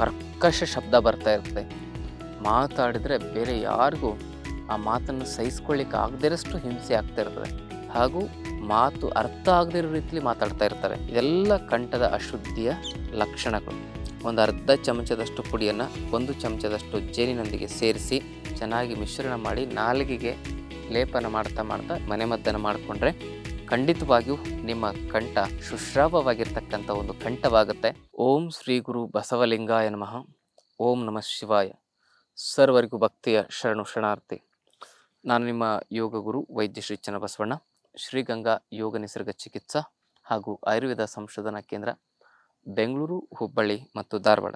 ಕರ್ಕಶ ಶಬ್ದ ಬರ್ತಾ ಇರುತ್ತೆ. ಮಾತಾಡಿದರೆ ಬೇರೆ ಯಾರಿಗೂ ಆ ಮಾತನ್ನು ಸಹಿಸ್ಕೊಳ್ಳಿಕ್ಕೆ ಆಗದಿರಷ್ಟು ಹಿಂಸೆ ಆಗ್ತಾ ಇರ್ತದೆ. ಹಾಗೂ ಮಾತು ಅರ್ಥ ಆಗದಿರೋ ರೀತಿಯಲ್ಲಿ ಮಾತಾಡ್ತಾ ಇರ್ತಾರೆ. ಇದೆಲ್ಲ ಕಂಠದ ಅಶುದ್ಧಿಯ ಲಕ್ಷಣಗಳು. ಒಂದು ಅರ್ಧ ಚಮಚದಷ್ಟು ಪುಡಿಯನ್ನು, ಒಂದು ಚಮಚದಷ್ಟು ಜೇನಿನೊಂದಿಗೆ ಸೇರಿಸಿ ಚೆನ್ನಾಗಿ ಮಿಶ್ರಣ ಮಾಡಿ ನಾಲಿಗೆಗೆ ಲೇಪನ ಮಾಡ್ತಾ ಮಾಡ್ತಾ ಮನೆಮದ್ದನ್ನು ಮಾಡಿಕೊಂಡ್ರೆ ಖಂಡಿತವಾಗಿಯೂ ನಿಮ್ಮ ಕಂಠ ಶುಶ್ರಾವವಾಗಿರ್ತಕ್ಕಂಥ ಒಂದು ಕಂಠವಾಗುತ್ತೆ. ಓಂ ಶ್ರೀ ಗುರು ಬಸವಲಿಂಗಾಯ ನಮಃ. ಓಂ ನಮಃ ಶಿವಾಯ. ಸರ್ವರಿಗೂ ಭಕ್ತಿಯ ಶರಣು ಶರಣಾರ್ಥಿ. ನಾನು ನಿಮ್ಮ ಯೋಗ ಗುರು ವೈದ್ಯ ಶ್ರೀ ಚನ್ನಬಸವಣ್ಣ. ಶ್ರೀಗಂಗಾ ಯೋಗ ನಿಸರ್ಗ ಚಿಕಿತ್ಸಾ ಹಾಗೂ ಆಯುರ್ವೇದ ಸಂಶೋಧನಾ ಕೇಂದ್ರ ಬೆಂಗಳೂರು, ಹುಬ್ಬಳ್ಳಿ ಮತ್ತು ಧಾರವಾಡ.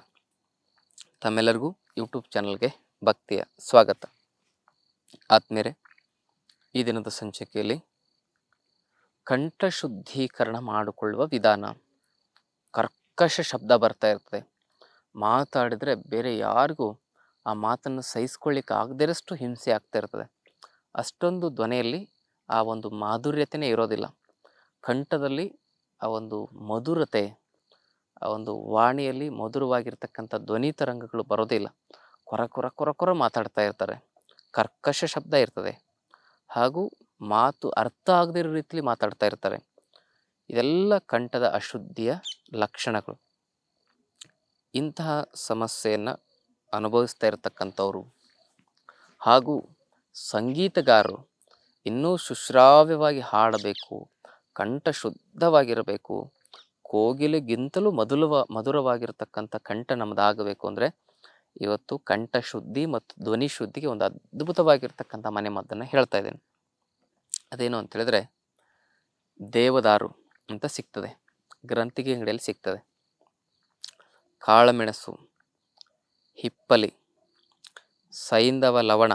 ತಮ್ಮೆಲ್ಲರಿಗೂ ಯೂಟ್ಯೂಬ್ ಚಾನಲ್ಗೆ ಭಕ್ತಿಯ ಸ್ವಾಗತ. ಆತ್ಮೀಯರೇ, ಈ ದಿನದ ಸಂಚಿಕೆಯಲ್ಲಿ ಕಂಠ ಶುದ್ಧೀಕರಣ ಮಾಡಿಕೊಳ್ಳುವ ವಿಧಾನ. ಕರ್ಕಶ ಶಬ್ದ ಬರ್ತಾ ಇರ್ತದೆ. ಮಾತಾಡಿದರೆ ಬೇರೆ ಯಾರಿಗೂ ಆ ಮಾತನ್ನು ಸಹಿಸ್ಕೊಳ್ಳಿಕ್ಕೆ ಆಗದಿರಷ್ಟು ಹಿಂಸೆ ಆಗ್ತಾ ಇರ್ತದೆ. ಅಷ್ಟೊಂದು ಧ್ವನಿಯಲ್ಲಿ ಆ ಒಂದು ಮಾಧುರ್ಯತೆಯೇ ಇರೋದಿಲ್ಲ. ಕಂಠದಲ್ಲಿ ಆ ಒಂದು ಮಧುರತೆ, ಆ ಒಂದು ವಾಣಿಯಲ್ಲಿ ಮಧುರವಾಗಿರ್ತಕ್ಕಂಥ ಧ್ವನಿ ತರಂಗಗಳು ಬರೋದಿಲ್ಲ ಕೊರ ಕೊರ ಕೊರ ಕೊರ ಮಾತಾಡ್ತಾ ಇರ್ತಾರೆ. ಕರ್ಕಶ ಶಬ್ದ ಇರ್ತದೆ. ಹಾಗೂ ಮಾತು ಅರ್ಥ ಆಗದೇ ಇರೋ ರೀತಿಲಿ ಮಾತಾಡ್ತಾ ಇರ್ತಾರೆ. ಇದೆಲ್ಲ ಕಂಠದ ಅಶುದ್ಧಿಯ ಲಕ್ಷಣಗಳು. ಇಂತಹ ಸಮಸ್ಯೆಯನ್ನು ಅನುಭವಿಸ್ತಾ ಇರತಕ್ಕಂಥವ್ರು ಹಾಗೂ ಸಂಗೀತಗಾರರು ಇನ್ನೂ ಶುಶ್ರಾವ್ಯವಾಗಿ ಹಾಡಬೇಕು, ಕಂಠ ಶುದ್ಧವಾಗಿರಬೇಕು, ಕೋಗಿಲೆಗಿಂತಲೂ ಮಧುಲವ, ಮಧುರವಾಗಿರ್ತಕ್ಕಂಥ ಕಂಠ ನಮ್ಮದಾಗಬೇಕು ಅಂದರೆ ಇವತ್ತು ಕಂಠ ಶುದ್ಧಿ ಮತ್ತು ಧ್ವನಿ ಶುದ್ಧಿಗೆ ಒಂದು ಅದ್ಭುತವಾಗಿರ್ತಕ್ಕಂಥ ಮನೆ ಮದ್ದನ್ನು ಹೇಳ್ತಾ ಇದ್ದೇನೆ. ಅದೇನು ಅಂತೇಳಿದರೆ ದೇವದಾರು ಅಂತ ಸಿಗ್ತದೆ. ಗ್ರಂಥಿಗೆ ಅಂಗಡಿಯಲ್ಲಿ ಸಿಗ್ತದೆ. ಕಾಳುಮೆಣಸು, ಹಿಪ್ಪಲಿ ಸೈಂಧವ ಲವಣ,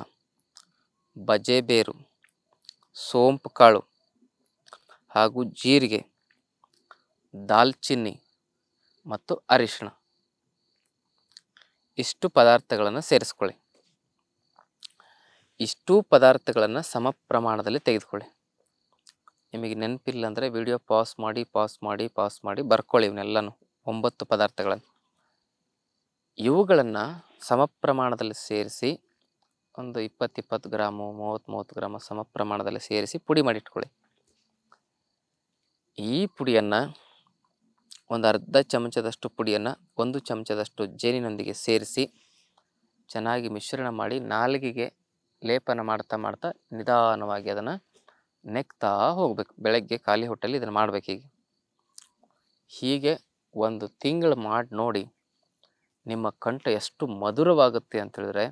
ಬಜೆಬೇರು ಸೋಂಪು ಕಾಳು ಹಾಗೂ ಜೀರಿಗೆ, ದಾಲ್ಚಿನ್ನಿ ಮತ್ತು ಅರಿಶಿಣ. ಇಷ್ಟು ಪದಾರ್ಥಗಳನ್ನು ಸೇರಿಸ್ಕೊಳ್ಳಿ. ಇಷ್ಟೂ ಪದಾರ್ಥಗಳನ್ನು ಸಮ ಪ್ರಮಾಣದಲ್ಲಿ ತೆಗೆದುಕೊಳ್ಳಿ. ನಿಮಗೆ ನೆನಪಿಲ್ಲ ಅಂದರೆ ವಿಡಿಯೋ ಪಾಸ್ ಮಾಡಿ ಪಾಸ್ ಮಾಡಿ ಪಾಸ್ ಮಾಡಿ ಬರ್ಕೊಳ್ಳಿ ಇವನ್ನೆಲ್ಲನೂ. ಒಂಬತ್ತು ಪದಾರ್ಥಗಳನ್ನು. ಇವುಗಳನ್ನು ಸಮ ಪ್ರಮಾಣದಲ್ಲಿ ಸೇರಿಸಿ ಒಂದು ಇಪ್ಪತ್ತು ಇಪ್ಪತ್ತು ಗ್ರಾಮು ಮೂವತ್ತು ಮೂವತ್ತು ಗ್ರಾಮ ಸಮ ಪ್ರಮಾಣದಲ್ಲಿ ಸೇರಿಸಿ ಪುಡಿ ಮಾಡಿಟ್ಕೊಳ್ಳಿ. ಈ ಪುಡಿಯನ್ನು ಒಂದು ಅರ್ಧ ಚಮಚದಷ್ಟು ಪುಡಿಯನ್ನು, ಒಂದು ಚಮಚದಷ್ಟು ಜೇನಿನೊಂದಿಗೆ ಸೇರಿಸಿ ಚೆನ್ನಾಗಿ ಮಿಶ್ರಣ ಮಾಡಿ ನಾಲಿಗೆಗೆ ಲೇಪನ ಮಾಡ್ತಾ ಮಾಡ್ತಾ ನಿಧಾನವಾಗಿ ಅದನ್ನು ನೆಕ್ತಾ ಹೋಗ್ಬೇಕು ಬೆಳಗ್ಗೆ ಖಾಲಿ ಹೊಟ್ಟೆಲಿ ಇದನ್ನು ಮಾಡ್ಬೇಕು ಹೀಗೆ. ಹೀಗೆ ಒಂದು ತಿಂಗಳು ಮಾಡಿ ನೋಡಿ ನಿಮ್ಮ ಕಂಠ ಎಷ್ಟು ಮಧುರವಾಗುತ್ತೆ ಅಂತ ಹೇಳಿದ್ರೆ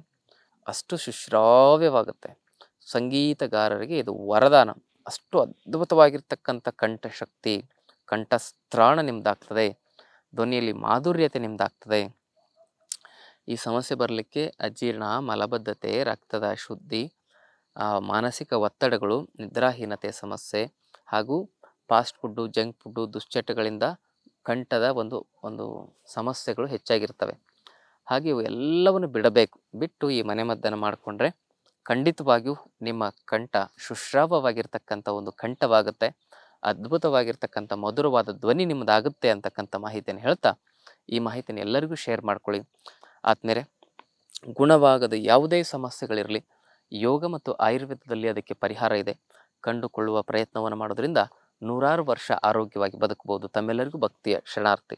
ಅಷ್ಟು ಶುಶ್ರಾವ್ಯವಾಗುತ್ತೆ ಸಂಗೀತಗಾರರಿಗೆ ಇದು ವರದಾನ. ಅಷ್ಟು ಅದ್ಭುತವಾಗಿರ್ತಕ್ಕಂಥ ಕಂಠಶಕ್ತಿ ಕಂಠಸ್ತ್ರಾಣ ನಿಮ್ಮದಾಗ್ತದೆ ಧ್ವನಿಯಲ್ಲಿ ಮಾಧುರ್ಯತೆ ನಿಮ್ದಾಗ್ತದೆ. ಈ ಸಮಸ್ಯೆ ಬರಲಿಕ್ಕೆ ಅಜೀರ್ಣ ಮಲಬದ್ಧತೆ ರಕ್ತದ ಅಶುದ್ಧಿ ಆ, ಮಾನಸಿಕ ಒತ್ತಡಗಳು, ನಿದ್ರಾಹೀನತೆ ಸಮಸ್ಯೆ ಹಾಗೂ ಫಾಸ್ಟ್ ಫುಡ್ಡು, ಜಂಕ್ ಫುಡ್ಡು ದುಶ್ಚಟಗಳಿಂದ ಕಂಠದ ಒಂದು ಒಂದು ಸಮಸ್ಯೆಗಳು ಹೆಚ್ಚಾಗಿರ್ತವೆ. ಹಾಗೆ ಇವು ಎಲ್ಲವನ್ನು ಬಿಡಬೇಕು. ಬಿಟ್ಟು ಈ ಮನೆಮದ್ದನ್ನು ಮಾಡಿಕೊಂಡ್ರೆ ಖಂಡಿತವಾಗಿಯೂ ನಿಮ್ಮ ಕಂಠ ಶುಶ್ರಾವವಾಗಿರ್ತಕ್ಕಂಥ ಒಂದು ಕಂಠವಾಗುತ್ತೆ. ಅದ್ಭುತವಾಗಿರ್ತಕ್ಕಂಥ ಮಧುರವಾದ ಧ್ವನಿ ನಿಮ್ಮದಾಗುತ್ತೆ ಅಂತಕ್ಕಂಥ ಮಾಹಿತಿಯನ್ನು ಹೇಳ್ತಾ ಈ ಮಾಹಿತಿಯನ್ನು ಎಲ್ಲರಿಗೂ ಶೇರ್ ಮಾಡ್ಕೊಳ್ಳಿ. ಆದ್ಮೇಲೆ ಗುಣವಾಗದ ಯಾವುದೇ ಸಮಸ್ಯೆಗಳಿರಲಿ ಯೋಗ ಮತ್ತು ಆಯುರ್ವೇದದಲ್ಲಿ ಅದಕ್ಕೆ ಪರಿಹಾರ ಇದೆ. ಕಂಡುಕೊಳ್ಳುವ ಪ್ರಯತ್ನವನ್ನು ಮಾಡೋದ್ರಿಂದ ನೂರಾರು ವರ್ಷ ಆರೋಗ್ಯವಾಗಿ ಬದುಕಬಹುದು. ತಮ್ಮೆಲ್ಲರಿಗೂ ಭಕ್ತಿಯ ಶರಣಾರ್ಥಿ